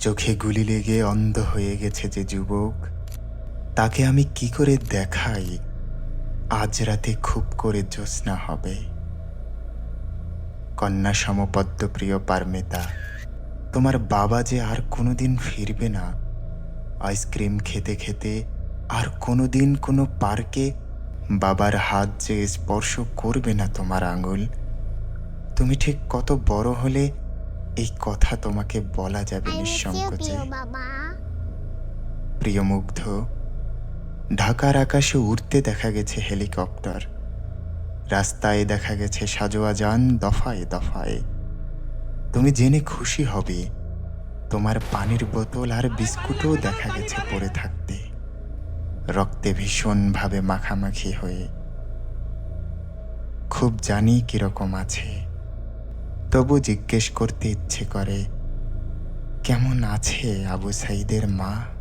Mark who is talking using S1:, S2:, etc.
S1: চোখে গুলি লেগে অন্ধ হয়ে গেছে যে যুবক। তাকে আমি কি করে দেখাই? আজ রাতে খুব করে জ্যোৎস্না হবে। কন্যা সমপদ্মপ্রিয় পারমেতা, তোমার বাবা যে আর কোনোদিন ফিরবে না। আইসক্রিম খেতে খেতে আর কোনোদিন কোনো পার্কে বাবার হাত যে স্পর্শ করবে না তোমার আঙুল তুমি ঠিক কত বড় হলে এই কথা তোমাকে বলা যাবে নিঃসংকোচে
S2: প্রিয়
S1: প্রিয় মুগ্ধ ঢাকার আকাশে উড়তে দেখা গেছে হেলিকপ্টার। রাস্তায় দেখা গেছে সাজোয়া যান দফায় দফায়। তুমি জেনে খুশি হবে তোমার পানির বোতল আর বিস্কুটও দেখা গেছে পড়ে থাকতে। রক্তে ভীষণভাবে মাখামাখি হয়ে। খুব জানি কীরকম আছে। তবু জিজ্ঞেস করতে ইচ্ছে করে, কেমন আছে আবু সাইদের মা?